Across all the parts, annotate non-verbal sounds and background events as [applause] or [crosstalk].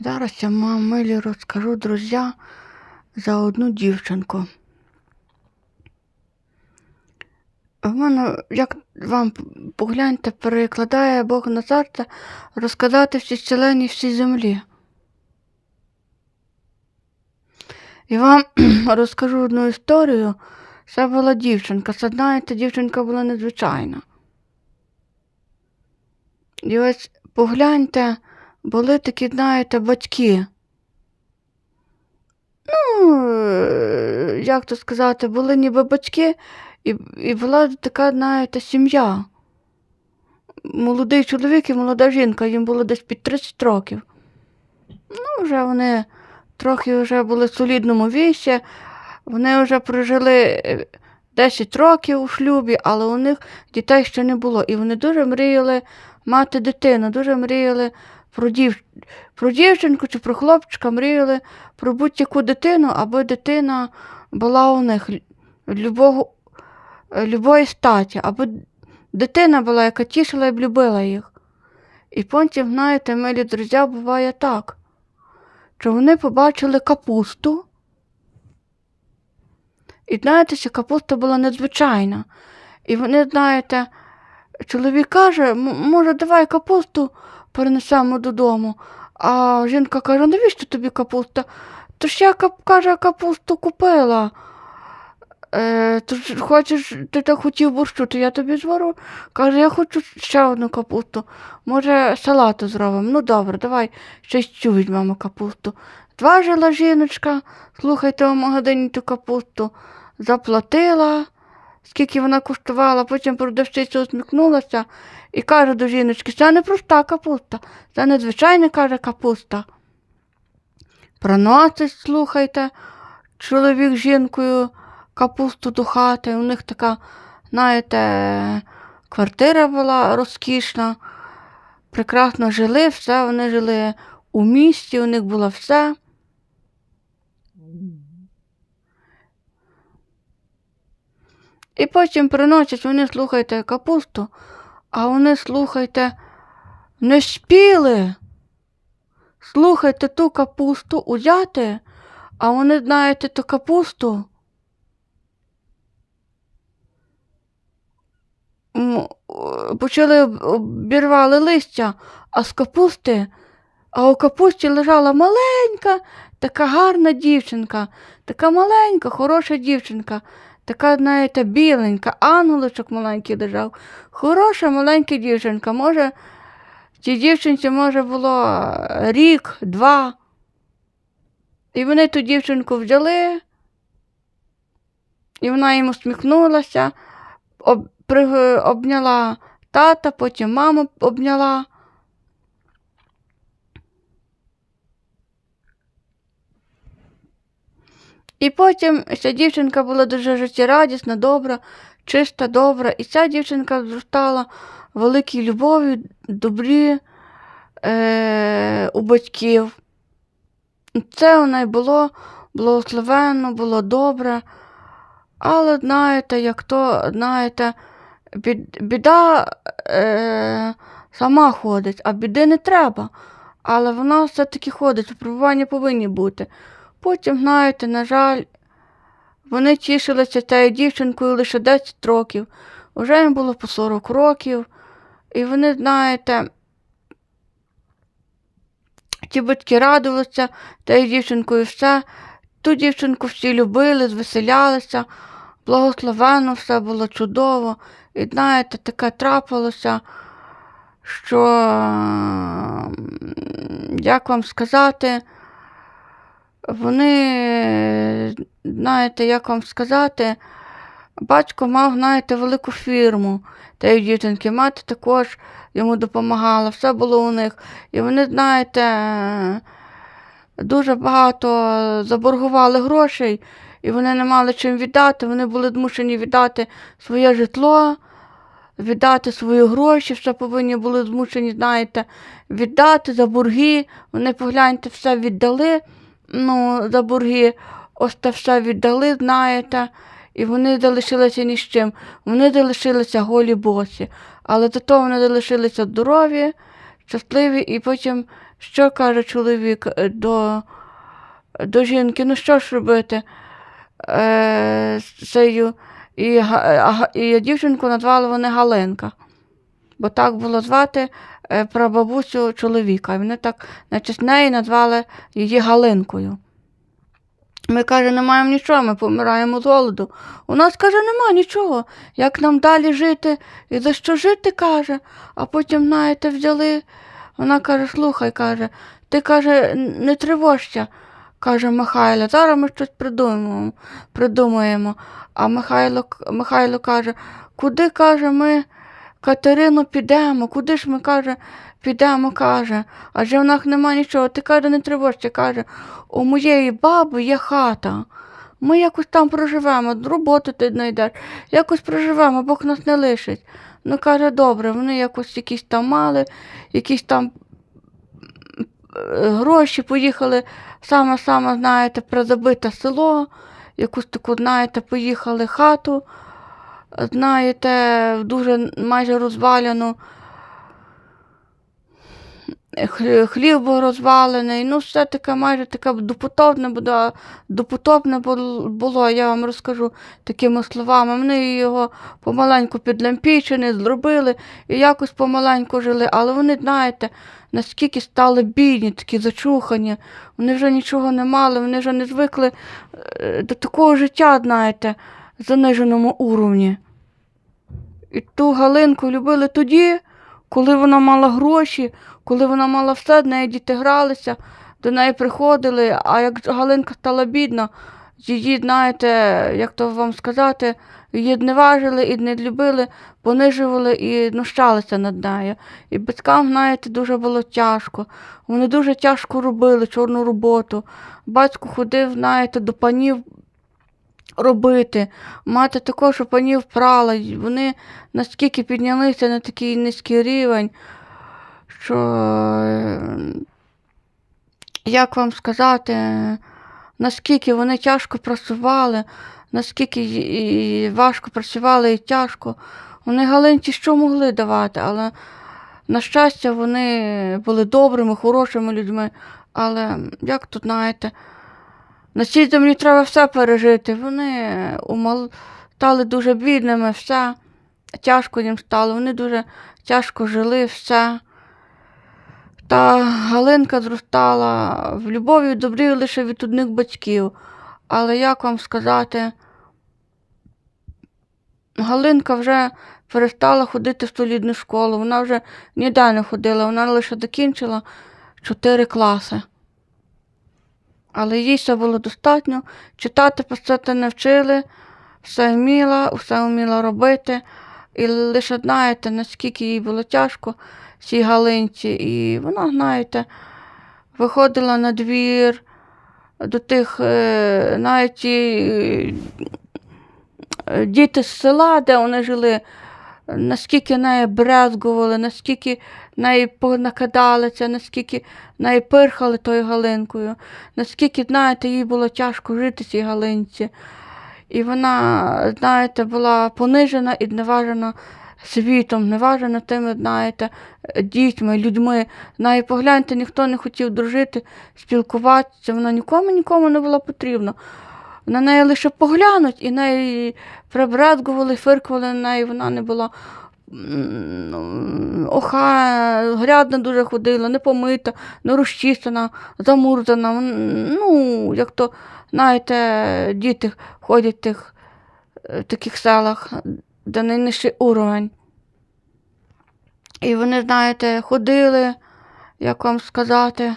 Зараз я вам милі розкажу, друзі, за одну дівчинку. В мене, як вам погляньте, перекладає Бог на серце розказати всі зцілені всій землі. І вам [clears throat] розкажу одну історію. Це була дівчинка. Це, знаєте, дівчинка була незвичайна. І ось погляньте, були такі, знаєте, батьки. Ну, е, як то сказати, були ніби батьки, і, і була така, знаєте, сім'я. Молодий чоловік і молода жінка, їм було десь під 30 років. Ну, вже вони трохи вже були в солідному віці, вони вже прожили е, 10 років у шлюбі, але у них дітей ще не було. І вони дуже мріяли мати дитину, дуже мріяли про, дів... про дівчинку чи про хлопчика, мріяли про будь-яку дитину, аби дитина була у них любого, любої статі, аби дитина була, яка тішила і б любила їх. І потім, знаєте, милі друзі, буває так, що вони побачили капусту. І знаєте, що капуста була надзвичайна. І вони, знаєте, чоловік каже, може, давай капусту перенесемо додому. А жінка каже, навіщо тобі капуста? То ж я каже, капусту купила. Е, то ж хочеш, ти так хотів борщу, то я тобі звару. Каже, я хочу ще одну капусту. Може, салату зробимо. Ну добре, давай ще цю візьмемо капусту. Зважила жіночка, слухайте, у магазині ту капусту, заплатила, скільки вона коштувала, потім продавщиця усміхнулася і каже до жіночки, це не проста капуста, це незвичайна, каже, капуста. Проносить, слухайте, чоловік з жінкою капусту до хати. У них така, знаєте, квартира була розкішна, прекрасно жили, все, вони жили у місті, у них було все. І потім приносять вони, слухайте, капусту, а вони, слухайте, не спіли. Слухайте ту капусту узяти, а вони, знаєте, ту капусту. Почали об- обірвали листя, а з капусти, а у капусті лежала маленька, така гарна дівчинка, така маленька, хороша дівчинка, така, знаєте, біленька, ангелочок маленький лежав. Хороша маленька дівчинка. Може, цій дівчинці може було рік, два. І вони ту дівчинку взяли, і вона їм усміхнулася, об, при, обняла тата, потім маму обняла. І потім ця дівчинка була дуже життєрадісна, добра, чиста, добра. І ця дівчинка зростала великій любові, добрі е, у батьків. Це у неї було благословенно, було добре. Але знаєте, як то, знаєте, бід, біда е, сама ходить, а біди не треба. Але вона все-таки ходить, випробування повинні бути. Потім, знаєте, на жаль, вони тішилися цією дівчинкою лише 10 років. Уже їм було по 40 років. І вони, знаєте, ті батьки радувалися тією дівчинкою все. Ту дівчинку всі любили, звеселялися, благословенно все було чудово. І знаєте, таке трапилося, що, як вам сказати, вони, знаєте, як вам сказати, батько мав, знаєте, велику фірму тієї дівчинки, мати також йому допомагала, все було у них. І вони, знаєте, дуже багато заборгували грошей, і вони не мали чим віддати. Вони були змушені віддати своє житло, віддати свої гроші, все повинні були змушені, знаєте, віддати за борги. Вони, погляньте, все віддали ну, за борги, ось те все віддали, знаєте, і вони залишилися ні з чим. Вони залишилися голі босі, але зато вони залишилися здорові, щасливі, і потім що каже чоловік е, до, до жінки, ну що ж робити? Е, з цею, і, і дівчинку назвали вони Галинка. Бо так було звати е, прабабусю чоловіка. Вони так на честь неї назвали її Галинкою. Ми каже, не маємо нічого, ми помираємо з голоду. У нас каже, нема нічого. Як нам далі жити і за що жити, каже. А потім, знаєте, взяли. Вона каже, слухай, каже, ти каже, не тривожся, каже Михайло. Зараз ми щось придумаємо. придумаємо. А Михайло, Михайло каже, куди каже, ми Катерину підемо, куди ж ми каже, підемо, каже, адже в нас нема нічого. Ти каже, не тривожся, каже, у моєї баби є хата. Ми якось там проживемо, роботу ти знайдеш, якось проживемо, Бог нас не лишить. Ну, каже, добре, вони якось якісь там мали, якісь там е, гроші поїхали. Саме-саме, знаєте, призабите село, якусь таку, знаєте, поїхали хату, знаєте, дуже майже розваляну. Хлі- Хліб був розвалений, ну все таке майже таке допотопне було, допотопне бул- було, я вам розкажу такими словами. Вони його помаленьку підлампічені, зробили і якось помаленьку жили. Але вони, знаєте, наскільки стали бідні, такі зачухані, вони вже нічого не мали, вони вже не звикли е, до такого життя, знаєте, заниженому уровні. І ту Галинку любили тоді, коли вона мала гроші, коли вона мала все, до неї діти гралися, до неї приходили, а як Галинка стала бідна, її, знаєте, як то вам сказати, її зневажили і не любили, понижували і знущалися над нею. І батькам, знаєте, дуже було тяжко. Вони дуже тяжко робили чорну роботу. Батько ходив, знаєте, до панів робити. Мати також панів прала. Вони наскільки піднялися на такий низький рівень, що, е, як вам сказати, наскільки вони тяжко працювали, наскільки і важко працювали і тяжко. Вони Галинці що могли давати, але, на щастя, вони були добрими, хорошими людьми. Але, як тут знаєте, на цій землі треба все пережити. Вони умал... стали дуже бідними, все. Тяжко їм стало, вони дуже тяжко жили, все. Та Галинка зростала в любові і добрі лише від одних батьків. Але як вам сказати, Галинка вже перестала ходити в солідну школу, вона вже ніде не ходила, вона лише докінчила чотири класи. Але їй все було достатньо. Читати, писати не вчили, все вміла, все вміла робити. І лише знаєте, наскільки їй було тяжко цій Галинці. І вона, знаєте, виходила на двір до тих, е, навіть е, діти з села, де вони жили, наскільки неї брезгували, наскільки неї понакидалися, наскільки неї пирхали тою Галинкою, наскільки, знаєте, їй було тяжко жити цій Галинці. І вона, знаєте, була понижена і зневажена світом, зневажена тими, знаєте, дітьми, людьми. На погляньте, ніхто не хотів дружити, спілкуватися, вона нікому нікому не була потрібна. На неї лише поглянуть, і неї прибрезгували, фиркували на неї, вона не була оха, грязна дуже ходила, не помита, не розчистена, замурзана. Ну, як то, знаєте, діти ходять в тих, е, в таких селах, де найнижчий уровень. І вони, знаєте, ходили, як вам сказати.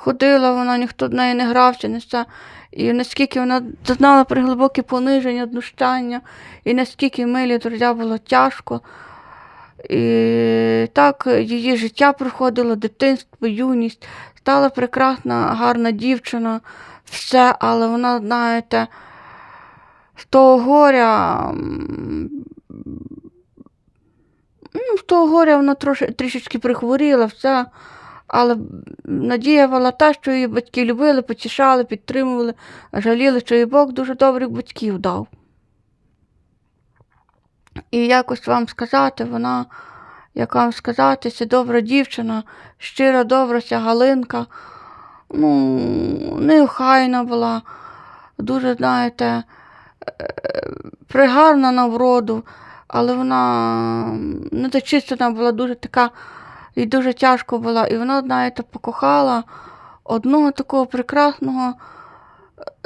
Ходила вона, ніхто до неї не грався, не все. І наскільки вона зазнала при глибоке пониження, знущання, і наскільки милі друзі було тяжко. І так її життя проходило, дитинство, юність, стала прекрасна, гарна дівчина, все, але вона, знаєте, з того горя. З того горя вона трошки, трішечки прихворіла, все. Але надія була та, що її батьки любили, потішали, підтримували, жаліли, що їй Бог дуже добрих батьків дав. І якось вам сказати, вона, як вам сказати, це добра дівчина, щира добра ця Галинка. Ну, неохайна була, дуже, знаєте, е, пригарна на вроду, але вона недочистена була, дуже така, і дуже тяжко була. І вона, знаєте, покохала одного такого прекрасного,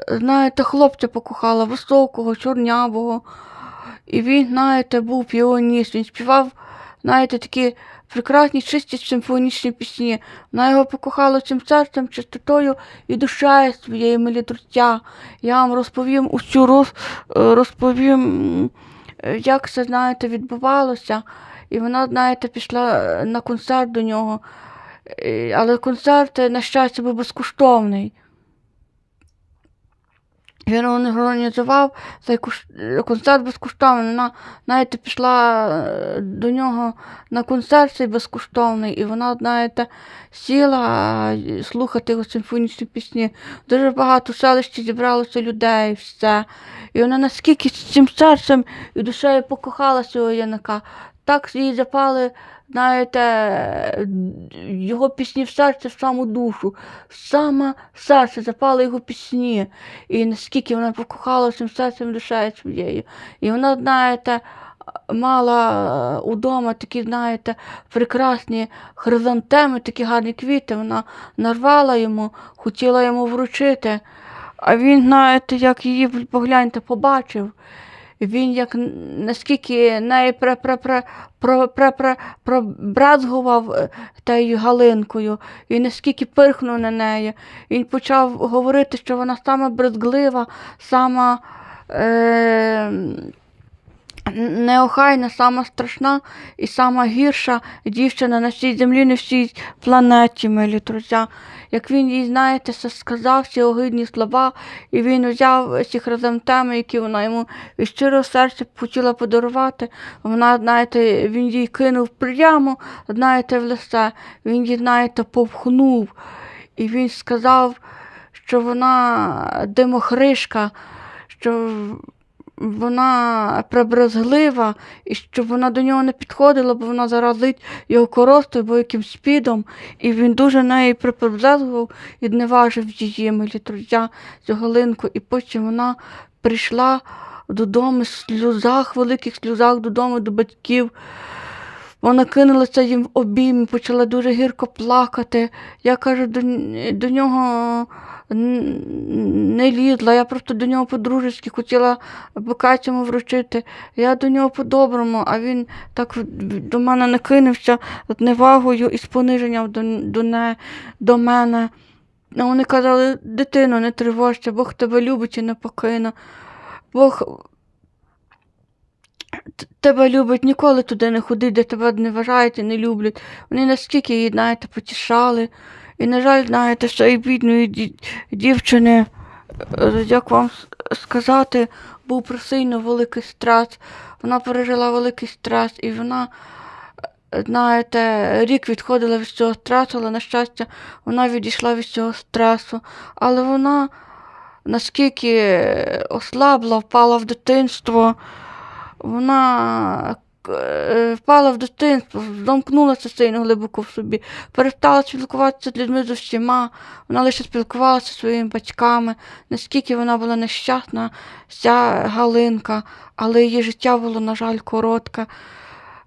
е, знаєте, хлопця покохала, високого, чорнявого. І він, знаєте, був піоніст, він співав, знаєте, такі прекрасні, чисті симфонічні пісні. Вона його покохала цим серцем, чистотою і душею своєї милі друзя. Я вам розповім усю роз, е, розповім, е, як це, знаєте, відбувалося. І вона, знаєте, пішла е, на концерт до нього. Але концерт, е, на щастя, був безкоштовний. Він організував цей концерт безкоштовний. Вона, знаєте, пішла е, до нього на концерт цей безкоштовний, і вона, знаєте, сіла слухати його симфонічні пісні. Дуже багато в селищі зібралося людей, все. І вона наскільки з цим серцем і душею покохала цього Яника. Так їй запали, знаєте, його пісні в серце, в саму душу, саме серце запали його пісні. І наскільки вона покохала цим серцем душею своєю. І вона, знаєте, мала е, удома такі, знаєте, прекрасні хризантеми, такі гарні квіти. Вона нарвала йому, хотіла йому вручити. А він, знаєте, як її погляньте, побачив. Він як наскільки пробразгував е, тією Галинкою, і наскільки пирхнув на неї. Він почав говорити, що вона сама брезглива, сама е, неохайна, сама страшна і сама гірша дівчина на цій землі, на всій планеті, милі друзі. Як він їй, знаєте, сказав ці огидні слова, і він взяв ці хризантеми, які вона йому від щирого серця хотіла подарувати. Вона, знаєте, він їй кинув прямо, знаєте, в лице. Він її, знаєте, повхнув. І він сказав, що вона димохришка, що вона прибрезглива, і щоб вона до нього не підходила, бо вона заразить його коростою або якимсь спідом. І він дуже неї прибрезгував і зневажив її, милі цю Галинку. І потім вона прийшла додому в сльозах, великих сльозах додому до батьків. Вона кинулася їм в обійм, почала дуже гірко плакати. Я кажу, до, до нього не лізла, я просто до нього по-дружески хотіла Букатьому вручити. Я до нього по-доброму, а він так до мене накинувся з невагою і з пониженням до, до, не, до мене. А Вони казали, дитино, не тривожся, Бог тебе любить і не покине. Бог тебе любить, ніколи туди не ходи, де тебе не вважають і не люблять. Вони наскільки її, знаєте, потішали. І, на жаль, знаєте, що і бідної дівчини, е, як вам сказати, був присильно великий стрес. Вона пережила великий стрес, і вона, е, знаєте, рік відходила від цього стресу, але, на щастя, вона відійшла від цього стресу. Але вона наскільки ослабла, впала в дитинство, вона е, впала в дитинство, замкнулася сильно глибоко в собі, перестала спілкуватися з людьми з усіма, вона лише спілкувалася зі своїми батьками, наскільки вона була нещасна, ця Галинка, але її життя було, на жаль, коротке.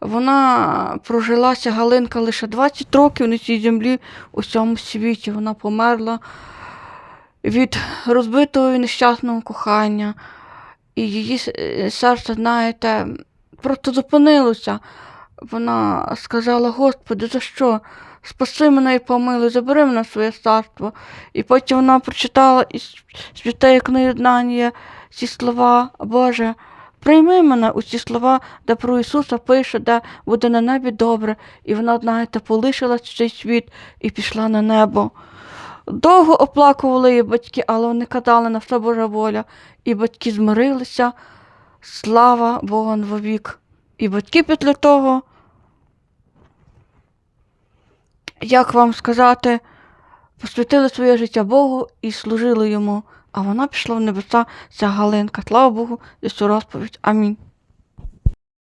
Вона прожилася Галинка лише 20 років на цій землі у цьому світі. Вона померла від розбитого і нещасного кохання. І її е, серце, знаєте, просто зупинилося. Вона сказала, Господи, за що? Спаси мене і помилуй, забери мене в своє царство. І потім вона прочитала із святої книги Знання ці слова, Боже, прийми мене у ці слова, де про Ісуса пише, де буде на небі добре. І вона, знаєте, полишила цей світ і пішла на небо. Довго оплакували її батьки, але вони казали на все Божа воля. І батьки змирилися. Слава Богу вовік. І батьки після того, як вам сказати, посвятили своє життя Богу і служили йому. А вона пішла в небеса, ця Галинка. Слава Богу, за цю розповідь. Амінь.